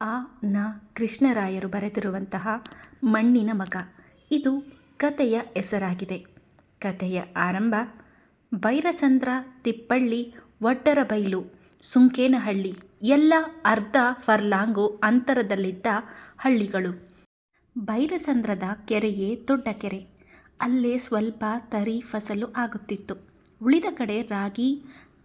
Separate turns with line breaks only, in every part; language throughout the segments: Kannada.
ಆ ನ ಕೃಷ್ಣರಾಯರು ಬರೆದಿರುವಂತಹ ಮಣ್ಣಿನ ಮಗ. ಇದು ಕಥೆಯ ಹೆಸರಾಗಿದೆ. ಕಥೆಯ ಆರಂಭ ಭೈರಸಂದ್ರ ತಿಪ್ಪಳ್ಳಿ ವಡ್ಡರಬೈಲು ಸುಂಕೇನಹಳ್ಳಿ, ಎಲ್ಲ ಅರ್ಧ ಫರ್ಲಾಂಗು ಅಂತರದಲ್ಲಿದ್ದ ಹಳ್ಳಿಗಳು. ಭೈರಸಂದ್ರದ ಕೆರೆಯೇ ದೊಡ್ಡ ಕೆರೆ. ಅಲ್ಲೇ ಸ್ವಲ್ಪ ತರಿ ಫಸಲು ಆಗುತ್ತಿತ್ತು. ಉಳಿದ ಕಡೆ ರಾಗಿ,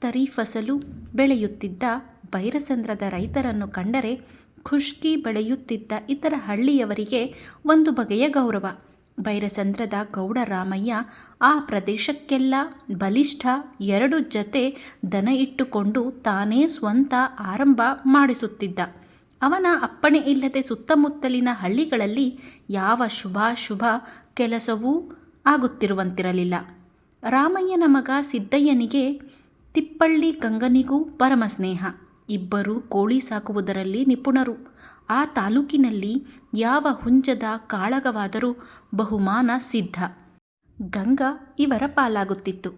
ತರಿ ಫಸಲು ಬೆಳೆಯುತ್ತಿದ್ದ ಭೈರಸಂದ್ರದ ರೈತರನ್ನು ಕಂಡರೆ ಖುಷ್ಕಿ ಬೆಳೆಯುತ್ತಿದ್ದ ಇತರ ಹಳ್ಳಿಯವರಿಗೆ ಒಂದು ಬಗೆಯ ಗೌರವ. ಬೈರಸಂದ್ರದ ಗೌಡ ರಾಮಯ್ಯ ಆ ಪ್ರದೇಶಕ್ಕೆಲ್ಲ ಬಲಿಷ್ಠ ಎರಡು ಜತೆ ದನ ಇಟ್ಟುಕೊಂಡು ತಾನೇ ಸ್ವಂತ ಆರಂಭ ಮಾಡಿಸುತ್ತಿದ್ದ. ಅವನ ಅಪ್ಪಣೆ ಇಲ್ಲದೆ ಸುತ್ತಮುತ್ತಲಿನ ಹಳ್ಳಿಗಳಲ್ಲಿ ಯಾವ ಶುಭಾಶುಭ ಕೆಲಸವೂ ಆಗುತ್ತಿರುವಂತಿರಲಿಲ್ಲ. ರಾಮಯ್ಯನ ಮಗ ಸಿದ್ದಯ್ಯನಿಗೆ ತಿಪ್ಪಳ್ಳಿ ಗಂಗನಿಗೂ ಪರಮ ಸ್ನೇಹ ಇಬ್ಬರು ಕೋಳಿ ಸಾಕುವುದರಲ್ಲಿ ನಿಪುಣರು. ಆ ತಾಲೂಕಿನಲ್ಲಿ ಯಾವ ಹುಂಜದ ಕಾಳಗವಾದರೂ ಬಹುಮಾನ ಸಿದ್ಧ. ಗಂಗಾ ಇವರ ಪಾಲಾಗುತ್ತಿತ್ತು.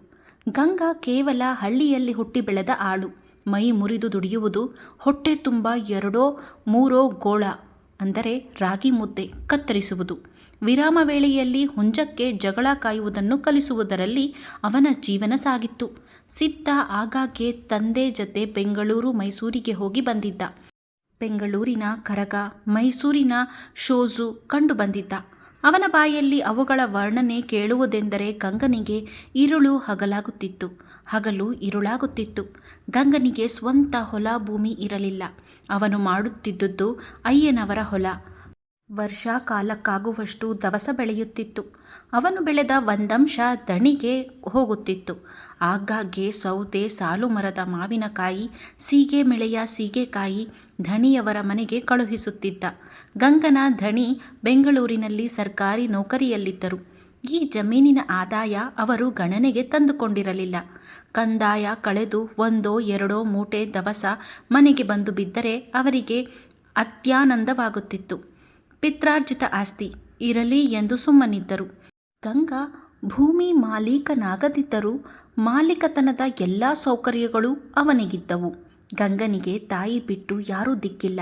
ಗಂಗಾ ಕೇವಲ ಹಳ್ಳಿಯಲ್ಲಿ ಹುಟ್ಟಿ ಬೆಳೆದ ಆಳು. ಮೈ ಮುರಿದು ದುಡಿಯುವುದು ಹೊಟ್ಟೆ ತುಂಬ ಎರಡೋ ಮೂರೋ ಗೋಳ ಅಂದರೆ ರಾಗಿ ಮುದ್ದೆ ಕತ್ತರಿಸುವುದು. ವಿರಾಮ ವೇಳೆಯಲ್ಲಿ ಹುಂಜಕ್ಕೆ ಜಗಳ ಕಾಯುವುದನ್ನು ಕಲಿಸುವುದರಲ್ಲಿ ಅವನ ಜೀವನ ಸಾಗಿತ್ತು. ಸಿದ್ಧ ಆಗಾಗ್ಗೆ ತಂದೆ ಜತೆ ಬೆಂಗಳೂರು ಮೈಸೂರಿಗೆ ಹೋಗಿ ಬಂದಿದ್ದ. ಬೆಂಗಳೂರಿನ ಕರಗ, ಮೈಸೂರಿನ ಶೋಜು ಕಂಡು ಬಂದಿದ್ದ. ಅವನ ಬಾಯಲ್ಲಿ ಅವುಗಳ ವರ್ಣನೆ ಕೇಳುವುದೆಂದರೆ ಗಂಗನಿಗೆ ಇರುಳು ಹಗಲಾಗುತ್ತಿತ್ತು. ಹಗಲು ಇರುಳಾಗುತ್ತಿತ್ತು. ಗಂಗನಿಗೆ ಸ್ವಂತ ಹೊಲ ಭೂಮಿ ಇರಲಿಲ್ಲ. ಅವನು ಮಾಡುತ್ತಿದ್ದುದು ಅಯ್ಯನವರ ಹೊಲ. ವರ್ಷ ಕಾಲಕ್ಕಾಗುವಷ್ಟು ದವಸ ಬೆಳೆಯುತ್ತಿತ್ತು. ಅವನು ಬೆಳೆದ ಒಂದಂಶ ದಣಿಗೆ ಹೋಗುತ್ತಿತ್ತು. ಆಗಾಗ್ಗೆ ಸೌತೆ ಸಾಲು ಮರದ ಮಾವಿನಕಾಯಿ, ಸೀಗೆ ಮೆಳೆಯ ಸೀಗೆಕಾಯಿ ಧಣಿಯವರ ಮನೆಗೆ ಕಳುಹಿಸುತ್ತಿದ್ದ. ಗಂಗನ ಧಣಿ ಬೆಂಗಳೂರಿನಲ್ಲಿ ಸರ್ಕಾರಿ ನೌಕರಿಯಲ್ಲಿದ್ದರು. ಈ ಜಮೀನಿನ ಆದಾಯ ಅವರು ಗಣನೆಗೆ ತಂದುಕೊಂಡಿರಲಿಲ್ಲ. ಕಂದಾಯ ಕಳೆದು ಒಂದೋ ಎರಡೋ ಮೂಟೆ ದವಸ ಮನೆಗೆ ಬಂದು ಬಿದ್ದರೆ ಅವರಿಗೆ ಅತ್ಯಾನಂದವಾಗುತ್ತಿತ್ತು. ಪಿತ್ರಾರ್ಜಿತ ಆಸ್ತಿ. ಇರಲಿ ಎಂದು ಸುಮ್ಮನಿದ್ದರು. ಗಂಗಾ ಭೂಮಿ ಮಾಲೀಕನಾಗದಿದ್ದರೂ ಮಾಲೀಕತನದ ಎಲ್ಲ ಸೌಕರ್ಯಗಳು ಅವನಿಗಿದ್ದವು. ಗಂಗನಿಗೆ ತಾಯಿ ಬಿಟ್ಟು ಯಾರೂ ದಿಕ್ಕಿಲ್ಲ.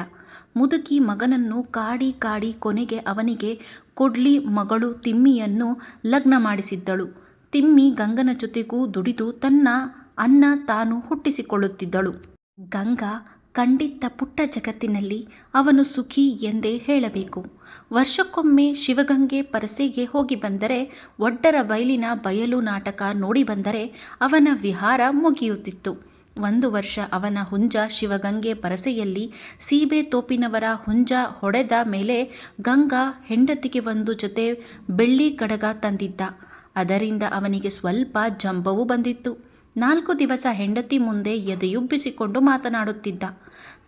ಮುದುಕಿ ಮಗನನ್ನು ಕಾಡಿ ಕಾಡಿ ಕೊನೆಗೆ ಅವನಿಗೆ ಕೊಡ್ಲಿ, ಮಗಳು ತಿಮ್ಮಿಯನ್ನು ಲಗ್ನ ಮಾಡಿಸಿದ್ದಳು. ತಿಮ್ಮಿ ಗಂಗನ ಜೊತೆಗೂ ದುಡಿದು ತನ್ನ ಅನ್ನ ತಾನು ಹುಟ್ಟಿಸಿಕೊಳ್ಳುತ್ತಿದ್ದಳು. ಗಂಗಾ ಕಂಡಿದ್ದ ಪುಟ್ಟ ಜಗತ್ತಿನಲ್ಲಿ ಅವನು ಸುಖಿ ಎಂದೇ ಹೇಳಬೇಕು. ವರ್ಷಕ್ಕೊಮ್ಮೆ ಶಿವಗಂಗೆ ಪರಸೆಗೆ ಹೋಗಿ ಬಂದರೆ ಒಡ್ಡರ ಬಯಲಿನ ಬಯಲು ನಾಟಕ ನೋಡಿ ಬಂದರೆ ಅವನ ವಿಹಾರ ಮುಗಿಯುತ್ತಿತ್ತು. ಒಂದು ವರ್ಷ ಅವನ ಹುಂಜ ಶಿವಗಂಗೆ ಪರಸೆಯಲ್ಲಿ ಸೀಬೆ ತೋಪಿನವರ ಹುಂಜ ಹೊಡೆದ ಮೇಲೆ ಗಂಗಾ ಹೆಂಡತಿಗೆ ಒಂದು ಜೊತೆ ಬೆಳ್ಳಿ ಕಡಗ ತಂದಿದ್ದ. ಅದರಿಂದ ಅವನಿಗೆ ಸ್ವಲ್ಪ ಜಂಬವೂ ಬಂದಿತ್ತು. ನಾಲ್ಕು ದಿವಸ ಹೆಂಡತಿ ಮುಂದೆ ಎದೆಯುಬ್ಬಿಸಿಕೊಂಡು ಮಾತನಾಡುತ್ತಿದ್ದ.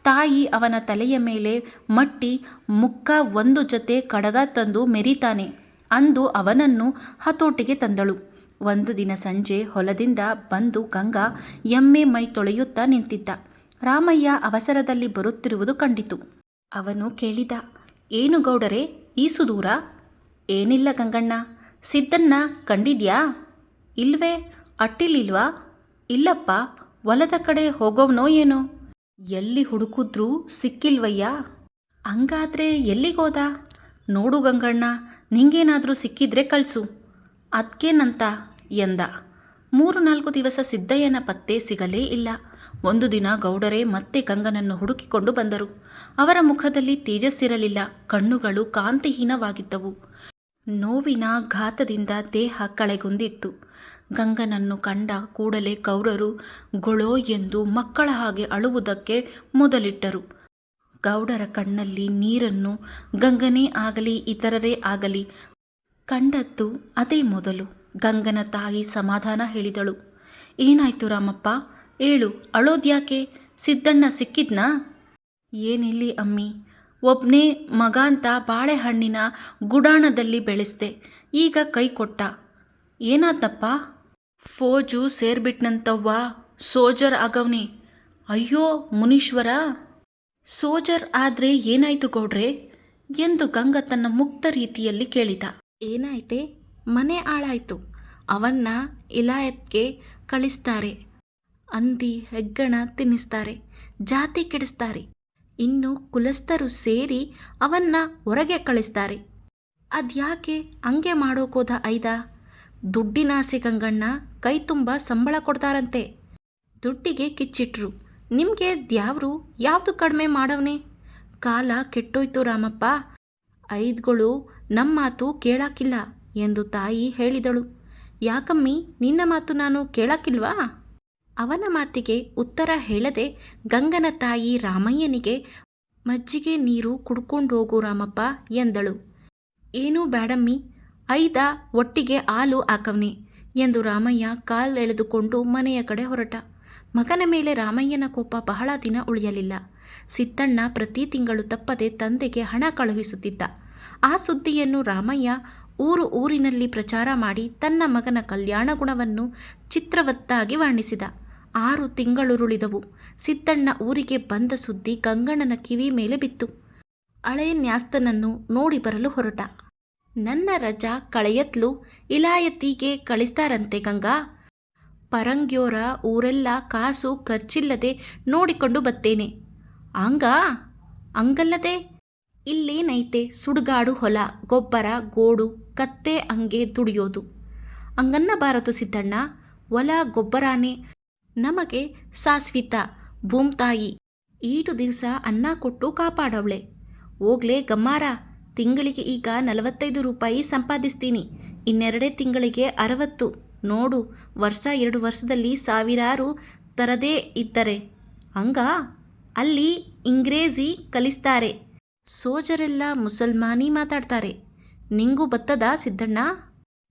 ತಾಯಿ ಅವನ ತಲೆಯ ಮೇಲೆ ಮಟ್ಟಿ ಮುಕ್ಕ ಒಂದು ಜೊತೆ ಕಡಗ ತಂದು ಮೆರಿತಾನೆ. ಅಂದು ಅವನನ್ನು ಹತೋಟಿಗೆ ತಂದಳು. ಒಂದು ದಿನ ಸಂಜೆ ಹೊಲದಿಂದ ಬಂದು ಗಂಗಾ ಎಮ್ಮೆ ಮೈ ತೊಳೆಯುತ್ತಾ ನಿಂತಿದ್ದ. ರಾಮಯ್ಯ ಅವಸರದಲ್ಲಿ ಬರುತ್ತಿರುವುದು ಕಂಡಿತು. ಅವನು ಕೇಳಿದ, ಏನು ಗೌಡರೇ, ಈ ಸುದೂರ? ಏನಿಲ್ಲ ಗಂಗಣ್ಣ. ಸಿದ್ದನ್ನ ಕಂಡಿದ್ಯಾ? ಇಲ್ವೇ? ಅಟ್ಟಿಲಿಲ್ವಾ? ಇಲ್ಲಪ್ಪ, ಹೊಲದ ಕಡೆ ಹೋಗೋವ್ನೋ ಏನೋ? ಎಲ್ಲಿ ಹುಡುಕಿದ್ರೂ ಸಿಕ್ಕಿಲ್ವಯ್ಯ? ಹಂಗಾದ್ರೆ ಎಲ್ಲಿಗೋದ ನೋಡು ಗಂಗಣ್ಣ, ನಿಂಗೇನಾದರೂ ಸಿಕ್ಕಿದ್ರೆ ಕಳಿಸು. ಅದಕ್ಕೇನಂತ ಎಂದ. ಮೂರು ನಾಲ್ಕು ದಿವಸ ಸಿದ್ದಯ್ಯನ ಪತ್ತೆ ಸಿಗಲೇ ಇಲ್ಲ. ಒಂದು ದಿನ ಗೌಡರೇ ಮತ್ತೆ ಗಂಗನನ್ನು ಹುಡುಕಿಕೊಂಡು ಬಂದರು. ಅವರ ಮುಖದಲ್ಲಿ ತೇಜಸ್ಸಿರಲಿಲ್ಲ, ಕಣ್ಣುಗಳು ಕಾಂತಿಹೀನವಾಗಿದ್ದವು. ನೋವಿನ ಘಾತದಿಂದ ದೇಹ ಕಳೆಗುಂದಿತ್ತು. ಗಂಗನನ್ನು ಕಂಡ ಕೂಡಲೇ ಕೌರರು, ಗೊಳೋ ಎಂದು ಮಕ್ಕಳ ಹಾಗೆ ಅಳುವುದಕ್ಕೆ ಮೊದಲಿಟ್ಟರು. ಗೌಡರ ಕಣ್ಣಲ್ಲಿ ನೀರನ್ನು, ಗಂಗನೇ ಆಗಲಿ, ಇತರರೇ ಆಗಲಿ ಕಂಡದ್ದು ಅದೇ ಮೊದಲು. ಗಂಗನ ತಾಯಿ ಸಮಾಧಾನ ಹೇಳಿದಳು. ಏನಾಯ್ತು ರಾಮಪ್ಪ? ಏಳು, ಅಳೋದ್ಯಾಕೆ? ಸಿದ್ದಣ್ಣ ಸಿಕ್ಕಿದ್ನಾ? ಏನಿಲ್ಲಿ ಅಮ್ಮಿ, ಒಬ್ನೇ ಮಗ ಅಂತ ಬಾಳೆಹಣ್ಣಿನ ಗುಡಾಣದಲ್ಲಿ ಬೆಳೆಸ್ದೆ, ಈಗ ಕೈ ಕೊಟ್ಟ ಏನಾದಪ್ಪ ಫೋಜು ಸೇರ್ಬಿಟ್ನಂತವ್ವ. ಸೋಜರ್ ಆಗವ್ನಿ. ಅಯ್ಯೋ, ಮುನೀಶ್ವರ. ಸೋಜರ್ ಆದ್ರೆ ಏನಾಯ್ತು ಗೌಡ್ರೆ? ಎಂದು ಗಂಗ ತನ್ನ ಮುಕ್ತ ರೀತಿಯಲ್ಲಿ ಕೇಳಿದ. ಏನಾಯ್ತೆ? ಮನೆ ಆಳಾಯ್ತು ಅವನ್ನ ಇಲಾಯತ್ಗೆ ಕಳಿಸ್ತಾರೆ. ಅಂದಿ ಹೆಗ್ಗಣ ತಿನ್ನಿಸ್ತಾರೆ. ಜಾತಿ ಕೆಡಿಸ್ತಾರೆ. ಇನ್ನು ಕುಲಸ್ಥರು ಸೇರಿ ಅವನ್ನ ಹೊರಗೆ ಕಳಿಸ್ತಾರೆ. ಅದ್ಯಾಕೆ ಹಂಗೆ ಮಾಡೋಕೋದ ಐದ? ದುಡ್ಡಿನಾಸೆ ಗಂಗಣ್ಣ. ಕೈ ತುಂಬ ಸಂಬಳ ಕೊಡ್ತಾರಂತೆ. ದುಡ್ಡಿಗೆ ಕಿಚ್ಚಿಟ್ರು. ನಿಮಗೆ ದ್ಯಾವ್ರು ಯಾವುದು ಕಡಿಮೆ ಮಾಡವ್ನೆ? ಕಾಲ ಕೆಟ್ಟೋಯ್ತು ರಾಮಪ್ಪ. ಐದ್ಗಳು ನಮ್ಮ ಮಾತು ಕೇಳಾಕಿಲ್ಲ ಎಂದು ತಾಯಿ ಹೇಳಿದಳು. ಯಾಕಮ್ಮಿ, ನಿನ್ನ ಮಾತು ನಾನು ಕೇಳಾಕಿಲ್ವಾ? ಅವನ ಮಾತಿಗೆ ಉತ್ತರ ಹೇಳದೆ ಗಂಗನ ತಾಯಿ ರಾಮಯ್ಯನಿಗೆ, ಮಜ್ಜಿಗೆ ನೀರು ಕುಡ್ಕೊಂಡು ಹೋಗು ರಾಮಪ್ಪ ಎಂದಳು. ಏನೂ ಬ್ಯಾಡಮ್ಮಿ, ಐದ ಒಟ್ಟಿಗೆ ಹಾಲು ಹಾಕವ್ನೆ. ಎಂದು ರಾಮಯ್ಯ ಕಾಲೆಳೆದುಕೊಂಡು ಮನೆಯ ಕಡೆ ಹೊರಟ. ಮಗನ ಮೇಲೆ ರಾಮಯ್ಯನ ಕೋಪ ಬಹಳ ದಿನ ಉಳಿಯಲಿಲ್ಲ. ಸಿದ್ದಣ್ಣ ಪ್ರತಿ ತಿಂಗಳು ತಪ್ಪದೆ ತಂದೆಗೆ ಹಣ ಕಳುಹಿಸುತ್ತಿದ್ದ. ಆ ಸುದ್ದಿಯನ್ನು ರಾಮಯ್ಯ ಊರು ಊರಿನಲ್ಲಿ ಪ್ರಚಾರ ಮಾಡಿ ತನ್ನ ಮಗನ ಕಲ್ಯಾಣ ಗುಣವನ್ನು ಚಿತ್ರವತ್ತಾಗಿ ವರ್ಣಿಸಿದ. ಆರು ತಿಂಗಳುರುಳಿದವು ಸಿದ್ದಣ್ಣ ಊರಿಗೆ ಬಂದ ಸುದ್ದಿ ಗಂಗಣ್ಣನ ಕಿವಿ ಮೇಲೆ ಬಿತ್ತು. ಹಳೆಯ ನ್ಯಾಸ್ತನನ್ನು ನೋಡಿ ಬರಲು ಹೊರಟ. ನನ್ನ ರಜಾ ಕಳೆಯತ್ಲು ಇಲಾಯತಿಗೆ ಕಳಿಸ್ತಾರಂತೆ ಗಂಗಾ. ಪರಂಗ್ಯೋರ ಊರೆಲ್ಲ ಕಾಸು ಖರ್ಚಿಲ್ಲದೆ ನೋಡಿಕೊಂಡು ಬತ್ತೇನೆ. ಹಂಗ ಹಂಗಲ್ಲದೆ ಇಲ್ಲೇನೈತೆ ಸುಡುಗಾಡು ಹೊಲ, ಗೊಬ್ಬರ, ಗೋಡು, ಕತ್ತೆ ಹಂಗೆ ದುಡಿಯೋದು. ಹಂಗನ್ನಬಾರದು ಸಿದ್ದಣ್ಣ, ಹೊಲ ಗೊಬ್ಬರಾನೇ. ನಮಗೆ ಸಾಸ್ವಿತ, ಭೂಮ್ತಾಯಿ ಈಟು ದಿವಸ ಅನ್ನ ಕೊಟ್ಟು ಕಾಪಾಡವಳೆ. ಹೋಗ್ಲೇ ಗಮ್ಮಾರ. ತಿಂಗಳಿಗೆ ಈಗ ನಲವತ್ತೈದು ರೂಪಾಯಿ ಸಂಪಾದಿಸ್ತೀನಿ. ಇನ್ನೆರಡೇ ತಿಂಗಳಿಗೆ ಅರವತ್ತು. ನೋಡು, ವರ್ಷ ಎರಡು ವರ್ಷದಲ್ಲಿ ಸಾವಿರಾರು ತರದೇ ಇದ್ದರೆ. ಹಂಗ? ಅಲ್ಲಿ ಇಂಗ್ರೇಜಿ ಕಲಿಸ್ತಾರೆ. ಸೋಜರೆಲ್ಲ ಮುಸಲ್ಮಾನಿ ಮಾತಾಡ್ತಾರೆ. ನಿಂಗೂ ಬತ್ತದ ಸಿದ್ದಣ್ಣ?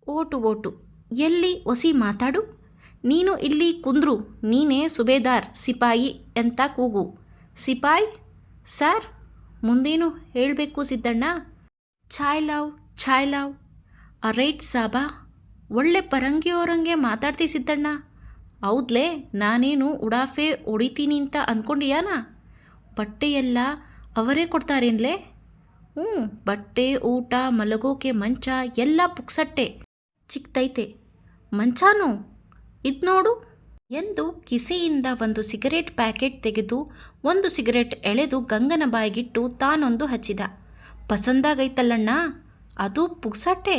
Vote vote. ಎಲ್ಲಿ ಒಸಿ ಮಾತಾಡು? ನೀನು ಇಲ್ಲಿ ಕುಂದ್ರು, ನೀನೇ ಸುಬೇದಾರ್, ಸಿಪಾಯಿ ಅಂತ ಕೂಗು. ಸಿಪಾಯಿ? ಸರ್, ಮುಂದೇನು ಹೇಳಬೇಕು ಸಿದ್ದಣ್ಣ? ಛಾಯ್ ಲಾವ್ ಛಾಯ್ ಲಾವ್. ರೈಟ್ ಸಾಬಾ, ಒಳ್ಳೆ ಪರಂಗಿಯವರಂಗೆ ಮಾತಾಡ್ತಿ ಸಿದ್ದಣ್ಣ. ಹೌದ್ಲೇ, ನಾನೇನು ಉಡಾಫೆ ಹೊಡಿತೀನಿ ಅಂತ ಅಂದ್ಕೊಂಡಿಯಾನ ಬಟ್ಟೆಯೆಲ್ಲ ಅವರೇ ಕೊಡ್ತಾರೇನ್ಲೇ? ಹ್ಞೂ ಬಟ್ಟೆ, ಊಟ, ಮಲಗೋಕೆ ಮಂಚ, ಎಲ್ಲ ಪುಕ್ಸಟ್ಟೆ. ಚಿಕ್ತೈತೆ. ಮಂಚಾನು, ಇದು ನೋಡು. ಎಂದು ಕಿಸೆಯಿಂದ ಒಂದು ಸಿಗರೇಟ್ ಪ್ಯಾಕೆಟ್ ತೆಗೆದು ಒಂದು ಸಿಗರೇಟ್ ಎಳೆದು ಗಂಗನ ಬಾಯಿಗಿಟ್ಟು ತಾನೊಂದು ಹಚ್ಚಿದ. ಪಸಂದಾಗೈತಲ್ಲಣ್ಣ. ಅದು ಪುಕ್ಸಟ್ಟೆ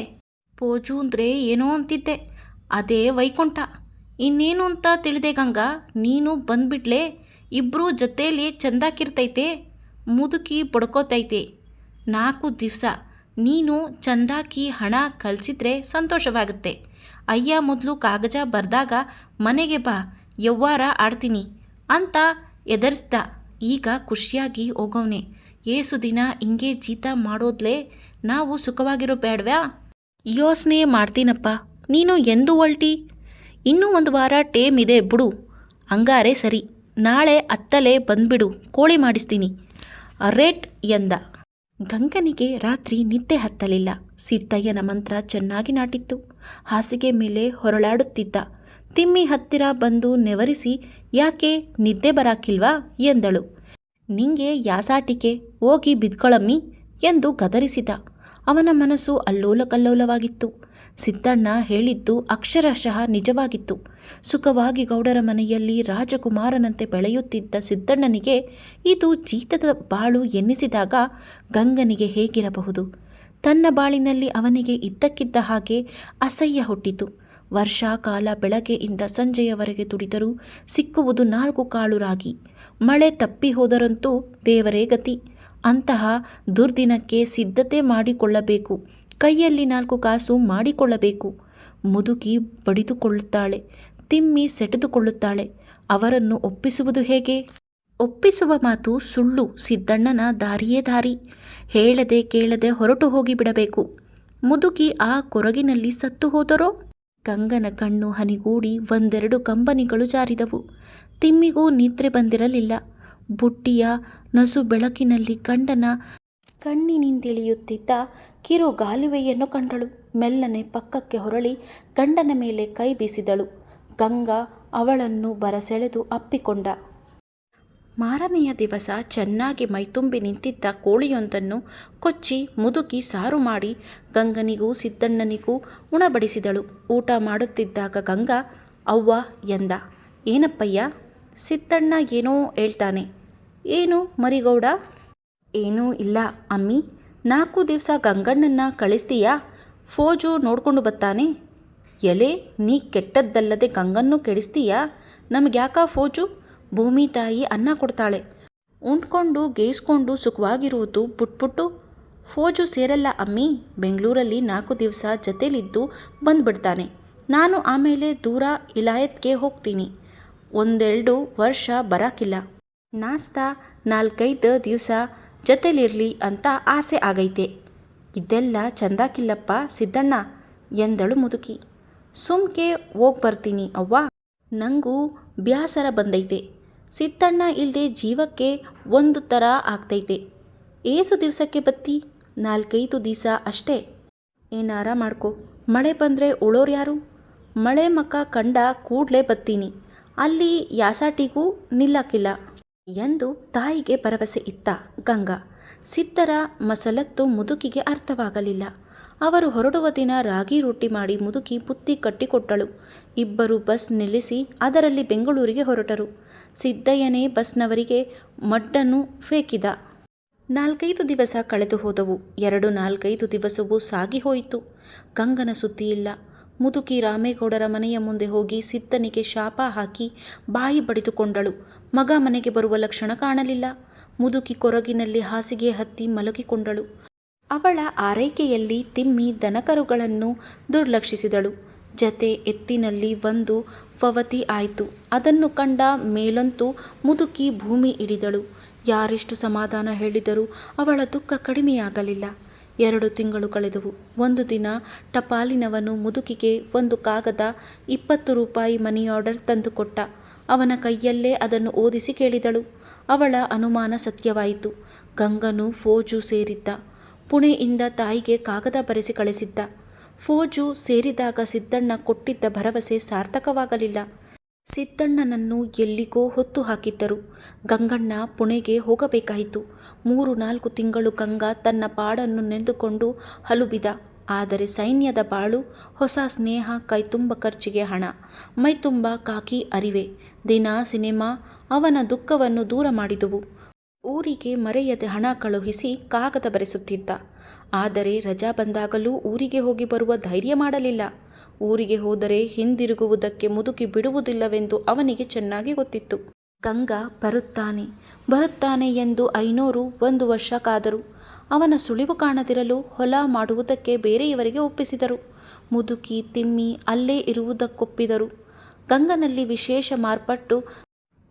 ಪೋಜು ಅಂದರೆ ಏನೋ ಅಂತಿದ್ದೆ. ಅದೇ ವೈಕುಂಠ. ಇನ್ನೇನು ಅಂತ ತಿಳಿದೆ ಗಂಗಾ, ನೀನು ಬಂದ್ಬಿಟ್ಲೆ ಇಬ್ಬರೂ ಜೊತೇಲಿ ಚಂದಾಕಿರ್ತೈತೆ, ಮುದುಕಿ ಬಡ್ಕೋತೈತೆ. ನಾಲ್ಕು ದಿವಸ ನೀನು ಚಂದಾಕಿ ಹಣ ಕಳಿಸಿದ್ರೆ ಸಂತೋಷವಾಗುತ್ತೆ. ಅಯ್ಯ ಮೊದಲು ಕಾಗಜ ಬರೆದಾಗ ಮನೆಗೆ ಬಾ, ಯವ್ವಾರ ಆಡ್ತೀನಿ ಅಂತ ಎದರ್ಸ್ದ. ಈಗ ಖುಷಿಯಾಗಿ ಹೋಗವ್ನೆ. ಏಸು ದಿನ ಹಿಂಗೆ ಜೀತ ಮಾಡೋದ್ಲೇ ನಾವು ಸುಖವಾಗಿರೋ ಬೇಡ್ವ್ಯಾ ಯೋಚನೆ ಮಾಡ್ತೀನಪ್ಪ. ನೀನು ಎಂದು ಹೊಲ್ಟಿ? ಇನ್ನೂ ಒಂದು ವಾರ ಟೇಮ್ ಇದೆ, ಬಿಡು. ಹಂಗಾರೆ ಸರಿ. ನಾಳೆ ಅತ್ತಲೆ ಬಂದ್ಬಿಡು. ಕೋಳಿ ಮಾಡಿಸ್ತೀನಿ. ರೇಟ್ ಎಂದ. ಗಂಗನಿಗೆ ರಾತ್ರಿ ನಿದ್ದೆ ಹತ್ತಲಿಲ್ಲ. ಸಿದ್ದಯ್ಯನ ಮಂತ್ರ ಚೆನ್ನಾಗಿ ನಾಟಿತ್ತು. ಹಾಸಿಗೆ ಮೇಲೆ ಹೊರಳಾಡುತ್ತಿದ್ದ. ತಿಮ್ಮಿ ಹತ್ತಿರ ಬಂದು ನೆವರಿಸಿ, ಯಾಕೆ ನಿದ್ದೆ ಬರಾಕಿಲ್ವಾ? ಎಂದಳು. ನಿಂಗೆ ಯಾಸಾಟಿಕೆ ಹೋಗಿ ಬಿದ್ಕೊಳಮ್ಮಿ ಎಂದು ಗದರಿಸಿದ. ಅವನ ಮನಸ್ಸು ಅಲ್ಲೋಲಕಲ್ಲೋಲವಾಗಿತ್ತು ಸಿದ್ದಣ್ಣ ಹೇಳಿದ್ದು ಅಕ್ಷರಶಃ ನಿಜವಾಗಿತ್ತು. ಸುಖವಾಗಿ ಗೌಡರ ಮನೆಯಲ್ಲಿ ರಾಜಕುಮಾರನಂತೆ ಬೆಳೆಯುತ್ತಿದ್ದ ಸಿದ್ದಣ್ಣನಿಗೆ ಇದು ಜೀತದ ಬಾಳು ಎನ್ನಿಸಿದಾಗ ಗಂಗನಿಗೆ ಹೇಗಿರಬಹುದು? ತನ್ನ ಬಾಳಿನಲ್ಲಿ ಅವನಿಗೆ ಇದ್ದಕ್ಕಿದ್ದ ಹಾಗೆ ಅಸಹ್ಯ ಹುಟ್ಟಿತು. ವರ್ಷ ಕಾಲ ಬೆಳಗ್ಗೆಯಿಂದ ಸಂಜೆಯವರೆಗೆ ದುಡಿದರೂ ಸಿಕ್ಕುವುದು ನಾಲ್ಕು ಕಾಳು ರಾಗಿ. ಮಳೆ ತಪ್ಪಿ ಹೋದರಂತೂ ದೇವರೇ ಗತಿ. ಅಂತಹ ದುರ್ದಿನಕ್ಕೆ ಸಿದ್ಧತೆ ಮಾಡಿಕೊಳ್ಳಬೇಕು. ಕೈಯಲ್ಲಿ ನಾಲ್ಕು ಕಾಸು ಮಾಡಿಕೊಳ್ಳಬೇಕು. ಮುದುಕಿ ಬಡಿದುಕೊಳ್ಳುತ್ತಾಳೆ. ತಿಮ್ಮಿ ಸೆಟೆದುಕೊಳ್ಳುತ್ತಾಳೆ. ಅವರನ್ನು ಒಪ್ಪಿಸುವುದು ಹೇಗೆ? ಒಪ್ಪಿಸುವ ಮಾತು ಸುಳ್ಳು, ಸಿದ್ದಣ್ಣನ ದಾರಿಯೇ ದಾರಿ. ಹೇಳದೆ ಕೇಳದೆ ಹೊರಟು ಹೋಗಿ ಬಿಡಬೇಕು ಮುದುಕಿ ಆ ಕೊರಗಿನಲ್ಲಿ ಸತ್ತು ಹೋದರೋ? ಗಂಗನ ಕಣ್ಣು ಹನಿಗೂಡಿ ಒಂದೆರಡು ಕಂಬನಿಗಳು ಜಾರಿದವು. ತಿಮ್ಮಿಗೂ ನಿದ್ರೆ ಬಂದಿರಲಿಲ್ಲ. ಬುಟ್ಟಿಯ ನಸು ಬೆಳಕಿನಲ್ಲಿ ಗಂಡನ ಕಣ್ಣಿನಿಂದಿಳಿಯುತ್ತಿದ್ದ ಕಿರುಗಾಲುವೆಯನ್ನು ಕಂಡಳು. ಮೆಲ್ಲನೆ ಪಕ್ಕಕ್ಕೆ ಹೊರಳಿ ಗಂಡನ ಮೇಲೆ ಕೈ ಬೀಸಿದಳು. ಗಂಗಾ ಅವಳನ್ನು ಬರಸೆಳೆದು ಅಪ್ಪಿಕೊಂಡ. ಮಾರನೆಯ ದಿವಸ ಚೆನ್ನಾಗಿ ಮೈತುಂಬಿ ನಿಂತಿದ್ದ ಕೋಳಿಯೊಂದನ್ನು ಕೊಚ್ಚಿ ಮುದುಕಿ ಸಾರು ಮಾಡಿ ಗಂಗನಿಗೂ ಸಿದ್ದಣ್ಣನಿಗೂ ಉಣಬಡಿಸಿದಳು. ಊಟ ಮಾಡುತ್ತಿದ್ದಾಗ ಗಂಗಾ, ಅವ್ವ ಎಂದ. ಏನಪ್ಪಯ್ಯ, ಸಿದ್ದಣ್ಣ ಏನೋ ಹೇಳ್ತಾನೆ. ಏನು ಮರಿಗೌಡ? ಏನೂ ಇಲ್ಲ ಅಮ್ಮಿ. ನಾಲ್ಕು ದಿವಸ ಗಂಗಣ್ಣನ್ನ ಕಳಿಸ್ತೀಯಾ? ಫೋಜು ನೋಡ್ಕೊಂಡು ಬತ್ತಾನೆ ಎಲೆ, ನೀ ಕೆಟ್ಟದ್ದಲ್ಲದೆ ಗಂಗನ್ನು ಕೆಡಿಸ್ತೀಯಾ? ನಮಗ್ಯಾಕ ಫೋಜು? ಭೂಮಿ ತಾಯಿ ಅನ್ನ ಕೊಡ್ತಾಳೆ. ಉಂಡ್ಕೊಂಡು ಗೇಸ್ಕೊಂಡು ಸುಖವಾಗಿರುವುದು ಪುಟ್ಪುಟ್ಟು. ಫೋಜು ಸೇರಲ್ಲ ಅಮ್ಮಿ. ಬೆಂಗಳೂರಲ್ಲಿ ನಾಲ್ಕು ದಿವಸ ಜೊತೆಲಿದ್ದು ಬಂದ್ಬಿಡ್ತಾನೆ. ನಾನು ಆಮೇಲೆ ದೂರ ಇಲಾಯತ್ಗೆ ಹೋಗ್ತೀನಿ. ಒಂದೆರಡು ವರ್ಷ ಬರಾಕಿಲ್ಲ. ನಾಸ್ತ, ನಾಲ್ಕೈದು ದಿವಸ ಜೊತೆಲಿರಲಿ ಅಂತ ಆಸೆ ಆಗೈತೆ. ಇದೆಲ್ಲ ಚಂದಾಕಿಲ್ಲಪ್ಪ ಸಿದ್ದಣ್ಣ, ಎಂದಳು ಮುದುಕಿ. ಸುಮ್ಕೆ ಹೋಗ್ಬರ್ತೀನಿ ಅವ್ವ. ನಂಗೂ ಬ್ಯಾಸರ ಬಂದೈತೆ. ಸಿದ್ದಣ್ಣ ಇಲ್ಲದೆ ಜೀವಕ್ಕೆ ಒಂದು ಥರ ಆಗ್ತೈತೆ. ಏಸು ದಿವಸಕ್ಕೆ ಬತ್ತಿ, ನಾಲ್ಕೈದು ದಿವಸ ಅಷ್ಟೇ. ಏನಾರ ಮಾಡ್ಕೋ. ಮಳೆ ಬಂದರೆ ಉಳೋರು ಯಾರು? ಮಳೆ ಮಕ್ಕ ಕಂಡ ಕೂಡಲೇ ಬತ್ತೀನಿ. ಅಲ್ಲಿ ಯಾಸಾಟಿಗೂ ನಿಲ್ಲಕ್ಕಿಲ್ಲ ಎಂದು ತಾಯಿಗೆ ಭರವಸೆ ಇತ್ತ ಗಂಗಾ. ಸಿದ್ದರ ಮಸಲತ್ತು ಮುದುಕಿಗೆ ಅರ್ಥವಾಗಲಿಲ್ಲ. ಅವರು ಹೊರಡುವ ದಿನ ರಾಗಿ ರೊಟ್ಟಿ ಮಾಡಿ ಮುದುಕಿ ಪುತ್ತಿ ಕಟ್ಟಿಕೊಟ್ಟಳು. ಇಬ್ಬರು ಬಸ್ ನಿಲ್ಲಿಸಿ ಅದರಲ್ಲಿ ಬೆಂಗಳೂರಿಗೆ ಹೊರಟರು. ಸಿದ್ದಯ್ಯನೇ ಬಸ್ನವರಿಗೆ ಮಡ್ಡನ್ನು ಫೇಕಿದ. ನಾಲ್ಕೈದು ದಿವಸ ಕಳೆದು ಹೋದವು. ಎರಡು ನಾಲ್ಕೈದು ದಿವಸವೂ ಸಾಗಿ ಹೋಯಿತು. ಗಂಗನ ಸುದ್ದಿಯಿಲ್ಲ. ಮುದುಕಿ ರಾಮೇಗೌಡರ ಮನೆಯ ಮುಂದೆ ಹೋಗಿ ಸಿದ್ದನಿಗೆ ಶಾಪ ಹಾಕಿ ಬಾಯಿ ಬಡಿದುಕೊಂಡಳು. ಮಗ ಮನೆಗೆ ಬರುವ ಲಕ್ಷಣ ಕಾಣಲಿಲ್ಲ. ಮುದುಕಿ ಕೊರಗಿನಲ್ಲಿ ಹಾಸಿಗೆ ಹತ್ತಿ ಮಲಗಿಕೊಂಡಳು. ಅವಳ ಆರೈಕೆಯಲ್ಲಿ ತಿಮ್ಮಿ ದನಕರುಗಳನ್ನು ದುರ್ಲಕ್ಷಿಸಿದಳು. ಜತೆ ಎತ್ತಿನಲ್ಲಿ ಒಂದು ಫವತಿ ಆಯಿತು. ಅದನ್ನು ಕಂಡ ಮೇಲಂತೂ ಮುದುಕಿ ಭೂಮಿ ಇಡಿದಳು ಯಾರೆಷ್ಟು ಸಮಾಧಾನ ಹೇಳಿದರೂ ಅವಳ ದುಃಖ ಕಡಿಮೆಯಾಗಲಿಲ್ಲ. ಎರಡು ತಿಂಗಳು ಕಳೆದವು. ಒಂದು ದಿನ ಟಪಾಲಿನವನು ಮುದುಕಿಗೆ ಒಂದು ಕಾಗದ, ಇಪ್ಪತ್ತು ರೂಪಾಯಿ ಮನಿ ಆರ್ಡರ್ ತಂದುಕೊಟ್ಟ. ಅವನ ಕೈಯಲ್ಲೇ ಅದನ್ನು ಓದಿಸಿ ಕೇಳಿದಳು. ಅವಳ ಅನುಮಾನ ಸತ್ಯವಾಯಿತು. ಗಂಗನು ಫೋಜು ಸೇರಿದ್ದ. ಪುಣೆಯಿಂದ ತಾಯಿಗೆ ಕಾಗದ ಬರೆಸಿ ಕಳಿಸಿದ್ದ. ಫೋಜು ಸೇರಿದಾಗ ಸಿದ್ದಣ್ಣ ಕೊಟ್ಟಿದ್ದ ಭರವಸೆ ಸಾರ್ಥಕವಾಗಲಿಲ್ಲ. ಸಿದ್ದಣ್ಣನನ್ನು ಎಲ್ಲಿಗೋ ಹೊತ್ತು ಹಾಕಿದ್ದರು. ಗಂಗಣ್ಣ ಪುಣೆಗೆ ಹೋಗಬೇಕಾಯಿತು. ಮೂರು ನಾಲ್ಕು ತಿಂಗಳು ಗಂಗಾ ತನ್ನ ಪಾಡನ್ನು ನೆಂದುಕೊಂಡು ಹಲುಬಿದ. ಆದರೆ ಸೈನ್ಯದ ಬಾಳು, ಹೊಸ ಸ್ನೇಹ, ಕೈತುಂಬ ಖರ್ಚಿಗೆ ಹಣ, ಮೈತುಂಬ ಕಾಕಿ ಅರಿವೆ. ದಿನ ಸಿನಿಮಾ, ಅವನ ದುಃಖವನ್ನು ದೂರ ಮಾಡಿದುವು. ಊರಿಗೆ ಮರೆಯದೆ ಹಣ ಕಳುಹಿಸಿ ಕಾಗದ ಬರೆಸುತ್ತಿದ್ದ. ಆದರೆ ರಜಾ ಬಂದಾಗಲೂ ಊರಿಗೆ ಹೋಗಿ ಬರುವ ಧೈರ್ಯ ಮಾಡಲಿಲ್ಲ. ಊರಿಗೆ ಹೋದರೆ ಹಿಂದಿರುಗುವುದಕ್ಕೆ ಮುದುಕಿ ಬಿಡುವುದಿಲ್ಲವೆಂದು ಅವನಿಗೆ ಚೆನ್ನಾಗಿ ಗೊತ್ತಿತ್ತು. ಗಂಗಾ ಬರುತ್ತಾನೆ ಬರುತ್ತಾನೆ ಎಂದು ಐನೂರು ಒಂದು ವರ್ಷ ಕಾದರು ಅವನ ಸುಳಿವು ಕಾಣದಿರಲು ಹೊಲ ಮಾಡುವುದಕ್ಕೆ ಬೇರೆಯವರಿಗೆ ಒಪ್ಪಿಸಿದರು. ಮುದುಕಿ ತಿಮ್ಮಿ ಅಲ್ಲೇ ಇರುವುದಕ್ಕೊಪ್ಪಿದರು. ಗಂಗನಲ್ಲಿ ವಿಶೇಷ ಮಾರ್ಪಟ್ಟು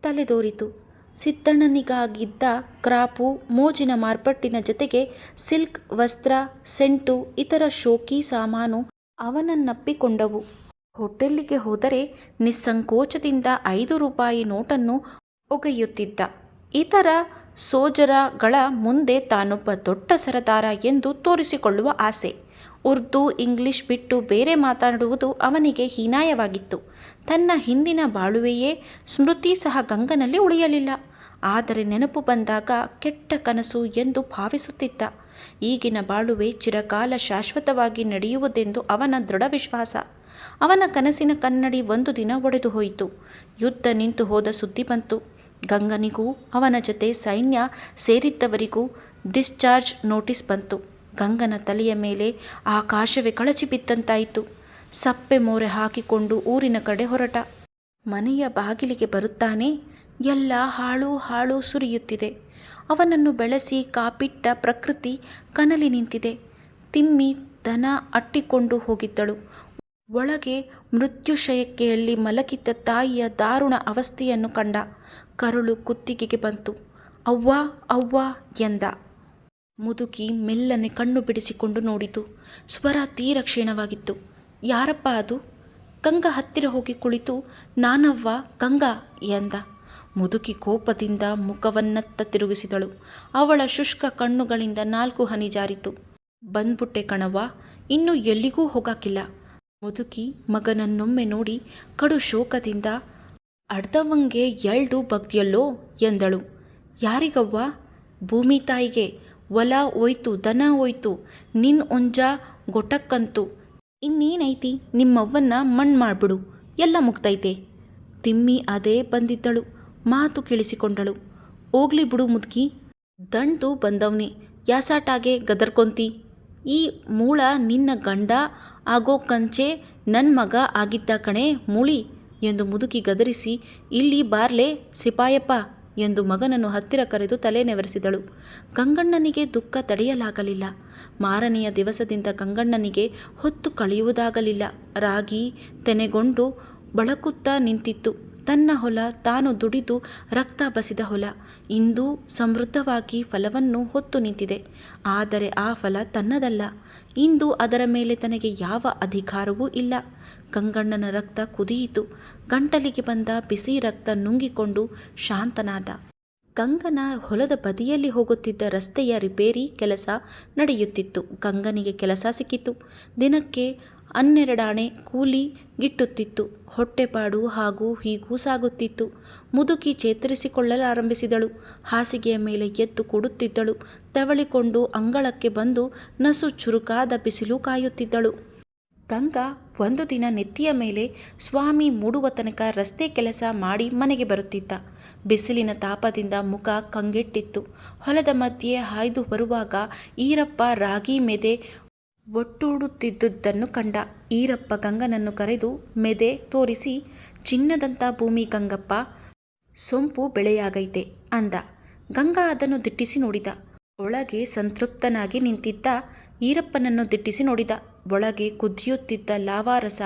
ತಲೆದೋರಿತು. ಸಿದ್ದಣ್ಣನಿಗಾಗಿದ್ದ ಕ್ರಾಪು ಮೋಜಿನ ಮಾರ್ಪಟ್ಟಿನ ಜತೆಗೆ ಸಿಲ್ಕ್, ವಸ್ತ್ರ, ಸೆಂಟು, ಇತರ ಶೋಕಿ ಸಾಮಾನು ಅವನನ್ನಪ್ಪಿಕೊಂಡವು. ಹೋಟೆಲ್ಲಿಗೆ ಹೋದರೆ ನಿಸ್ಸಂಕೋಚದಿಂದ ಐದು ರೂಪಾಯಿ ನೋಟನ್ನು ಒಗೆಯುತ್ತಿದ್ದ. ಇತರ ಸೋಜರಗಳ ಮುಂದೆ ತಾನೊಬ್ಬ ದೊಡ್ಡ ಸರದಾರ ಎಂದು ತೋರಿಸಿಕೊಳ್ಳುವ ಆಸೆ. ಉರ್ದು, ಇಂಗ್ಲಿಷ್ ಬಿಟ್ಟು ಬೇರೆ ಮಾತನಾಡುವುದು ಅವನಿಗೆ ಹೀನಾಯವಾಗಿತ್ತು. ತನ್ನ ಹಿಂದಿನ ಬಾಳುವೆಯೇ ಸ್ಮೃತಿ ಸಹ ಗಂಗನಲ್ಲಿ ಉಳಿಯಲಿಲ್ಲ. ಆದರೆ ನೆನಪು ಬಂದಾಗ ಕೆಟ್ಟ ಕನಸು ಎಂದು ಭಾವಿಸುತ್ತಿದ್ದ. ಈಗಿನ ಬಾಳುವೆ ಚಿರಕಾಲ ಶಾಶ್ವತವಾಗಿ ನಡೆಯುವುದೆಂದು ಅವನ ದೃಢ ವಿಶ್ವಾಸ ಅವನ ಕನಸಿನ ಕನ್ನಡಿ ಒಂದು ದಿನ ಒಡೆದು ಹೋಯಿತು. ಯುದ್ಧ ನಿಂತು ಹೋದ ಸುದ್ದಿ ಬಂತು. ಗಂಗನಿಗೂ ಅವನ ಜೊತೆ ಸೈನ್ಯ ಸೇರಿದ್ದವರಿಗೂ ಡಿಸ್ಚಾರ್ಜ್ ನೋಟಿಸ್ ಬಂತು. ಗಂಗನ ತಲೆಯ ಮೇಲೆ ಆಕಾಶವೇ ಕಳಚಿ ಬಿದ್ದಂತಾಯಿತು. ಸಪ್ಪೆ ಮೋರೆ ಹಾಕಿಕೊಂಡು ಊರಿನ ಕಡೆ ಹೊರಟ. ಮನೆಯ ಬಾಗಿಲಿಗೆ ಬರುತ್ತಾನೆ, ಎಲ್ಲ ಹಾಳು ಹಾಳು ಸುರಿಯುತ್ತಿದೆ. ಅವನನ್ನು ಬೆಳೆಸಿ ಕಾಪಿಟ್ಟ ಪ್ರಕೃತಿ ಕನಲಿ ನಿಂತಿದೆ. ತಿಮ್ಮಿ ದನ ಅಟ್ಟಿಕೊಂಡು ಹೋಗಿದ್ದಳು. ಒಳಗೆ ಮೃತ್ಯುಶಯಕ್ಕೆಯಲ್ಲಿ ಮಲಗಿದ್ದ ತಾಯಿಯ ದಾರುಣ ಅವಸ್ಥೆಯನ್ನು ಕಂಡ. ಕರುಳು ಕುತ್ತಿಗೆಗೆ ಬಂತು. ಅವ್ವ ಅವ್ವ ಎಂದ. ಮುದುಕಿ ಮೆಲ್ಲನೆ ಕಣ್ಣು ಬಿಡಿಸಿಕೊಂಡು ನೋಡಿತು. ಸ್ವರ ತೀರ ಕ್ಷೀಣವಾಗಿತ್ತು. ಯಾರಪ್ಪ ಅದು? ಗಂಗಾ ಹತ್ತಿರ ಹೋಗಿ ಕುಳಿತು, ನಾನವ್ವ, ಗಂಗಾ ಎಂದ. ಮುದುಕಿ ಕೋಪದಿಂದ ಮುಖವನ್ನತ್ತ ತಿರುಗಿಸಿದಳು. ಅವಳ ಶುಷ್ಕ ಕಣ್ಣುಗಳಿಂದ ನಾಲ್ಕು ಹನಿ ಜಾರಿತು. ಬಂದ್ಬಿಟ್ಟೆ ಕಣವ್ವ, ಇನ್ನೂ ಎಲ್ಲಿಗೂ ಹೋಗಾಕಿಲ್ಲ. ಮುದುಕಿ ಮಗನನ್ನೊಮ್ಮೆ ನೋಡಿ ಕಡು ಶೋಕದಿಂದ, ಅರ್ಧವಂಗೆ ಎಳ್ಡು ಬಗ್ದಿಯಲ್ಲೋ ಎಂದಳು. ಯಾರಿಗವ್ವ? ಭೂಮಿ ತಾಯಿಗೆ ಒಲ ಹೋಯ್ತು, ದನ ಹೋಯ್ತು, ನಿನ್ ಒಂಜ ಗೊಟಕ್ಕಂತು. ಇನ್ನೇನೈತಿ? ನಿಮ್ಮವ್ವನ್ನ ಮಣ್ಣು ಮಾಡ್ಬಿಡು. ಎಲ್ಲ ಮುಗ್ತೈತೆ ತಿಮ್ಮಿ ಅದೇ ಬಂದಿದ್ದಳು. ಮಾತು ಕೇಳಿಸಿಕೊಂಡಳು. ಹೋಗ್ಲಿ ಬಿಡು ಮುದುಕಿ. ದಂಡು ಬಂದವ್ನೆ. ಯಾಸಾಟಾಗೆ ಗದರ್ಕೊಂತಿ? ಈ ಮೂಳ ನಿನ್ನ ಗಂಡ ಆಗೋ ಕಂಚೆ ನನ್ನ ಮಗ ಆಗಿದ್ದ ಕಣೆ ಮೂಳಿ ಎಂದು ಮುದುಕಿ ಗದರಿಸಿ, ಇಲ್ಲಿ ಬಾರ್ಲೆ ಸಿಪಾಯಪ್ಪ. ಎಂದು ಮಗನನ್ನು ಹತ್ತಿರ ಕರೆದು ತಲೆ ನೆವರಿಸಿದಳು. ಗಂಗಣ್ಣನಿಗೆ ದುಃಖ ತಡೆಯಲಾಗಲಿಲ್ಲ. ಮಾರನೆಯ ದಿವಸದಿಂದ ಗಂಗಣ್ಣನಿಗೆ ಹೊತ್ತು ಕಳೆಯುವುದಾಗಲಿಲ್ಲ. ರಾಗಿ ತೆನೆಗೊಂಡು ಬಳಕುತ್ತಾ ನಿಂತಿತ್ತು. ತನ್ನ ಹೊಲ, ತಾನು ದುಡಿದು ರಕ್ತ ಬಸಿದ ಹೊಲ. ಇಂದು ಸಮೃದ್ಧವಾಗಿ ಫಲವನ್ನು ಹೊತ್ತು ನಿಂತಿದೆ. ಆದರೆ ಆ ಫಲ ತನ್ನದಲ್ಲ. ಇಂದು ಅದರ ಮೇಲೆ ತನಗೆ ಯಾವ ಅಧಿಕಾರವೂ ಇಲ್ಲ. ಗಂಗಣ್ಣನ ರಕ್ತ ಕುದಿಯಿತು. ಗಂಟಲಿಗೆ ಬಂದ ಬಿಸಿ ರಕ್ತ ನುಂಗಿಕೊಂಡು ಶಾಂತನಾದ. ಗಂಗನ ಹೊಲದ ಬದಿಯಲ್ಲಿ ಹೋಗುತ್ತಿದ್ದ ರಸ್ತೆಯ ರಿಪೇರಿ ಕೆಲಸ ನಡೆಯುತ್ತಿತ್ತು. ಗಂಗನಿಗೆ ಕೆಲಸ ಸಿಕ್ಕಿತು. ದಿನಕ್ಕೆ ಹನ್ನೆರಡಾಣೆ ಕೂಲಿ ಗಿಟ್ಟುತ್ತಿತ್ತು. ಹೊಟ್ಟೆಪಾಡು ಹಾಗೂ ಹೀಗೂ ಸಾಗುತ್ತಿತ್ತು. ಮುದುಕಿ ಚೇತರಿಸಿಕೊಳ್ಳಲಾರಂಭಿಸಿದಳು. ಹಾಸಿಗೆಯ ಮೇಲೆ ಎದ್ದು ಕೊಡುತ್ತಿದ್ದಳು. ತೆವಳಿಕೊಂಡು ಅಂಗಳಕ್ಕೆ ಬಂದು ನಸು ಚುರುಕಾದ ಬಿಸಿಲು ಕಾಯುತ್ತಿದ್ದಳು. ಗಂಗಾ ಒಂದು ದಿನ ನೆತ್ತಿಯ ಮೇಲೆ ಸ್ವಾಮಿ ಮೂಡುವ ತನಕ ರಸ್ತೆ ಕೆಲಸ ಮಾಡಿ ಮನೆಗೆ ಬರುತ್ತಿದ್ದ. ಬಿಸಿಲಿನ ತಾಪದಿಂದ ಮುಖ ಕಂಗೆಟ್ಟಿತ್ತು. ಹೊಲದ ಮಧ್ಯೆ ಹಾಯ್ದು ಬರುವಾಗ ಈರಪ್ಪ ರಾಗಿ ಮೆದೆ ಒಟ್ಟೂಡುತ್ತಿದ್ದುದನ್ನು ಕಂಡ. ಈರಪ್ಪ ಗಂಗನನ್ನು ಕರೆದು ಮೆದೆ ತೋರಿಸಿ ಚಿನ್ನದಂಥ ಭೂಮಿ ಗಂಗಪ್ಪ, ಸೊಂಪು ಬೆಳೆಯಾಗೈತೆ ಅಂದ. ಗಂಗಾ ಅದನ್ನು ದಿಟ್ಟಿಸಿ ನೋಡಿದ. ಒಳಗೆ ಸಂತೃಪ್ತನಾಗಿ ನಿಂತಿದ್ದ. ಈರಪ್ಪನನ್ನು ದಿಟ್ಟಿಸಿ ನೋಡಿದ. ಒಳಗೆ ಕುದಿಯುತ್ತಿದ್ದ ಲಾವಾರಸ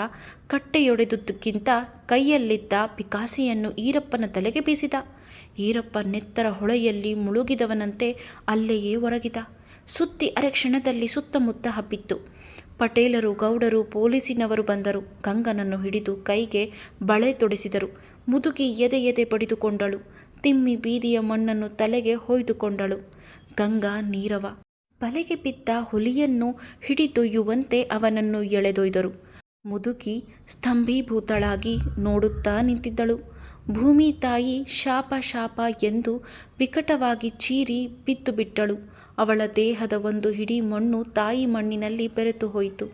ಕಟ್ಟೆಯೊಡೆದುದಕ್ಕಿಂತ ಕೈಯಲ್ಲಿದ್ದ ಪಿಕಾಸಿಯನ್ನು ಈರಪ್ಪನ ತಲೆಗೆ ಬೀಸಿದ. ಈರಪ್ಪ ನೆತ್ತರ ಹೊಳೆಯಲ್ಲಿ ಮುಳುಗಿದವನಂತೆ ಅಲ್ಲೆಯೇ ಹೊರಗಿದ ಸುತ್ತಿ ಅರೆ ಕ್ಷಣದಲ್ಲಿ ಸುತ್ತಮುತ್ತ ಹಬ್ಬಿತ್ತು. ಪಟೇಲರು, ಗೌಡರು, ಪೊಲೀಸಿನವರು ಬಂದರು. ಗಂಗನನ್ನು ಹಿಡಿದು ಕೈಗೆ ಬಳೆ ತೊಡಿಸಿದರು. ಮುದುಕಿ ಎದೆ ಎದೆ ಬಡಿದುಕೊಂಡಳು. ತಿಮ್ಮಿ ಬೀದಿಯ ಮಣ್ಣನ್ನು ತಲೆಗೆ ಹೊಯ್ದುಕೊಂಡಳು. ಗಂಗಾ, ನೀರವ ಬಲೆಗೆ ಬಿದ್ದ ಹುಲಿಯನ್ನು ಹಿಡಿದೊಯ್ಯುವಂತೆ ಅವನನ್ನು ಎಳೆದೊಯ್ದರು. ಮುದುಕಿ ಸ್ತಂಭೀಭೂತಳಾಗಿ ನೋಡುತ್ತಾ ನಿಂತಿದ್ದಳು. ಭೂಮಿ ತಾಯಿ ಶಾಪ ಶಾಪ ಎಂದು ವಿಕಟವಾಗಿ ಚೀರಿ ಬಿತ್ತುಬಿಟ್ಟಳು ಅವಳ ದೇಹದ ಒಂದು ಹಿಡಿ ಮಣ್ಣು ತಾಯಿ ಮಣ್ಣಿನಲ್ಲಿ ಬೆರೆತು ಹೋಯಿತು.